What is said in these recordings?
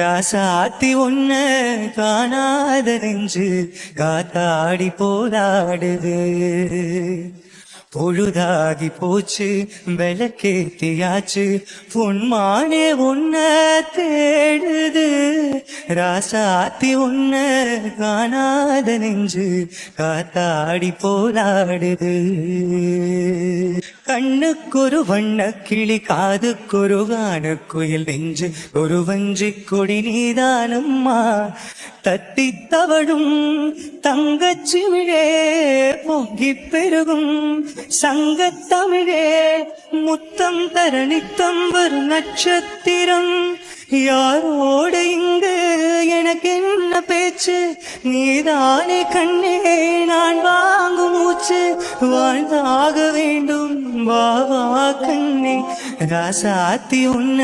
ராசாத்தி ஒன்ன காணாத நெஞ்சு காத்தாடி போராடுது. பொழுதாகி போச்சு விளக்கேத்தியாச்சு பொன்மானே ஒன்ன தேடுது. ராசாத்தி உன்ன காணாத நெஞ்சு காத்தாடி போலாடுது. கண்ணுக்கொரு வண்ண கிளி காதுக்கொரு காண குயில் நெஞ்சு ஒரு வஞ்சி கொடி நீதானம்மா. தத்தி தவழும் தங்கச்சிமிழே பொங்கி பெருகும் சங்கத்தமிழே முத்தம் தரணித்தம் வரும் நட்சத்திரம் யாரோடு இங்கு எனக்கு என்ன பேச்சு. நீதானே கண்ணே நான் வாங்கும் மூச்சு. வாழ்ந்தாக வேண்டும் வாவா கண்ணே ராசாத்தி உன்ன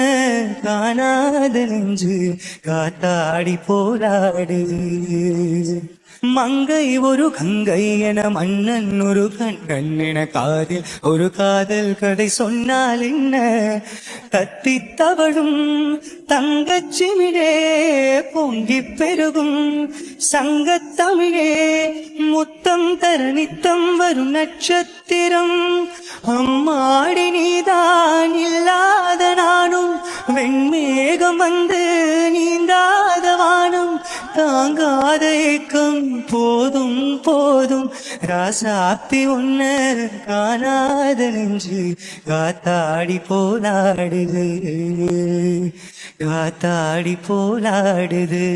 காணாத நெஞ்சு காத்தாடி போராடு. மங்கை ஒரு கங்கை என மன்னன் ஒரு கண்ணன் என காதில் ஒரு காதல் கதை சொன்னால் என்ன? தத்தி தவழும் தங்கச்சிமிழே பொங்கி பெருகும். சங்கத்தமிழே முத்தம் தர நித்தம் வரும் நட்சத்திரம். அம்மாடி வெண்மேகம் வந்து நீந்தாத வானம் தாங்காத ஏக்கம் போதும் போதும். ராசாத்தி உன்ன காணாத நெஞ்சு காத்தாடி போலாடுது. காத்தாடி போலாடுது.